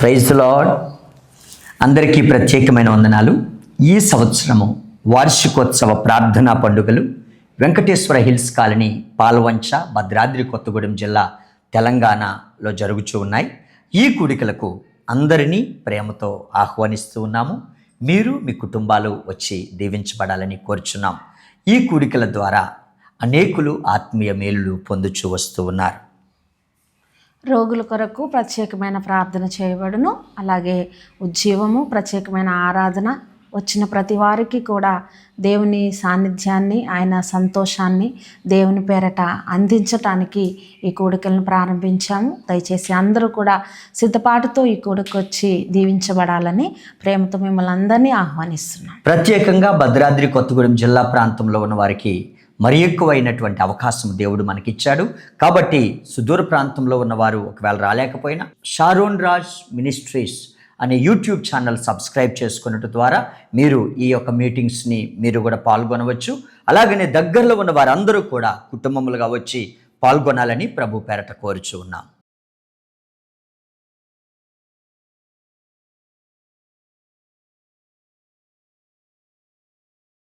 Praise lord అందరికీ ప్రత్యేకమైన వందనాలు. ఈ సంవత్సరము వార్షికోత్సవ ప్రార్థనా పండుగలు వెంకటేశ్వర హిల్స్ కాలనీ పాల్వంచ భద్రాద్రి కొత్తగూడెం జిల్లా తెలంగాణలో జరుగుతూ ఉన్నాయి. ఈ కూడికలకు అందరినీ ప్రేమతో ఆహ్వానిస్తూ ఉన్నాము. మీరు మీ కుటుంబాలు వచ్చి దీవించబడాలని కోరుచున్నాం. ఈ కూడికల ద్వారా అనేకులు ఆత్మీయ మేలులు పొందుచూ వస్తూ ఉన్నారు. రోగుల కొరకు ప్రత్యేకమైన ప్రార్థన చేయబడును. అలాగే ఉజ్జీవము ప్రత్యేకమైన ఆరాధన వచ్చిన ప్రతి వారికి కూడా దేవుని సాన్నిధ్యాన్ని ఆయన సంతోషాన్ని దేవుని పేరట అందించటానికి ఈ కోడికలను ప్రారంభించాము. దయచేసి అందరూ కూడా సిద్ధపాటుతో ఈ కోడికి వచ్చి దీవించబడాలని ప్రేమతో మిమ్మల్ని అందరినీ ఆహ్వానిస్తున్నాం. ప్రత్యేకంగా భద్రాద్రి కొత్తగూడెం జిల్లా ప్రాంతంలో ఉన్న వారికి మరి ఎక్కువైనటువంటి అవకాశం దేవుడు మనకిచ్చాడు. కాబట్టి సుదూర ప్రాంతంలో ఉన్నవారు ఒకవేళ రాలేకపోయినా షారోన్ రాజ్ మినిస్ట్రీస్ అనే యూట్యూబ్ ఛానల్ సబ్స్క్రైబ్ చేసుకున్నట్టు ద్వారా మీరు ఈ యొక్క మీటింగ్స్ని మీరు కూడా పాల్గొనవచ్చు. అలాగనే దగ్గరలో ఉన్న వారందరూ కూడా కుటుంబములుగా వచ్చి పాల్గొనాలని ప్రభు పేరట కోరుచు ఉన్నాం.